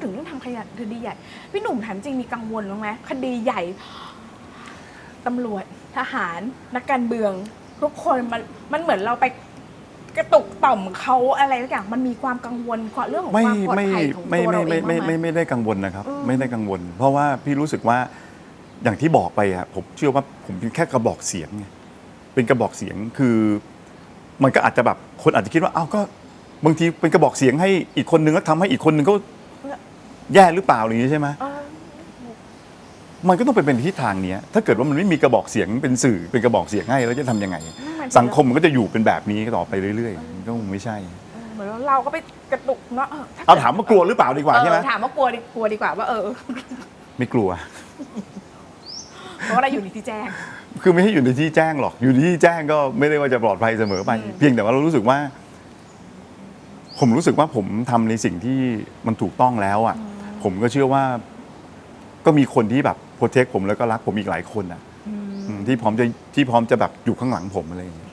ดถึงเรื่องทำคดีคดีใหญ่ พี่หนุ่มถามจริงมีกังวลบ้างไหมคดีใหญ่ตำรวจทหารนักการเมือง ทุกคนมันมันเหมือนเราไปกระตุกต่อมเขาอะไรทุกอย่างมันมีความกังวลความเรื่องของไม่ความปลอดไม่ภัยของไม่ตัวไม่เราเอไม่งไม่บ้างไหมไม่ไม่ได้กังวลนะครับอืมไม่ได้กังวล เพราะว่าพี่รู้สึกว่าอย่างที่บอกไปอะผมเชื่อว่าผมเป็นแค่กระบอกเสียงไงเป็นกระบอกเสียงคือ มันก็อาจจะแบบคนอาจจะคิดว่าอ้าวก็บางทีเป็นกระบอกเสียงให้อีกคนนึงแล้วทำให้อีกคนนึงก็ แย่หรือเปล่าอะไรอย่างนี้ใช่ไหมเออมันก็ต้องเป็นเป็นทิศทางเนี้ยถ้าเกิดว่ามันไม่มีกระบอกเสียงเป็นสื่อเป็นกระบอกเสียงให้แล้วจะทำยังไงมันสังคมมันก็จะอยู่เป็นแบบนี้ต่อไปเรื่อยๆมันก็คงไม่ใช่ เหมือนเราก็ไปกระตุกเนาะเอาถามว่ากลัวหรือเปล่าดีกว่าใช่ไหมเออถามว่ากลัวดีกลัวดีกว่าว่าเออ ไม่กลัว เพราะว่าเราอยู่ในที่แจ้ง คือไม่ให้อยู่ในที่แจ้งหรอก อยู่ในที่แจ้งก็ไม่ได้ว่าจะปลอดภัยเสมอไป เพียงแต่ว่าเรารู้สึกว่า ผมรู้สึกว่าผมทำในสิ่งที่มันถูกต้องแล้วอะ ผมก็เชื่อว่า ก็มีคนที่แบบโปรเทคผมแล้วก็รักผมอีกหลายคนอะอืมที่พร้อมจะที่พร้อมจะแบบอยู่ข้างหลังผมอะไรอย่างเงี้ย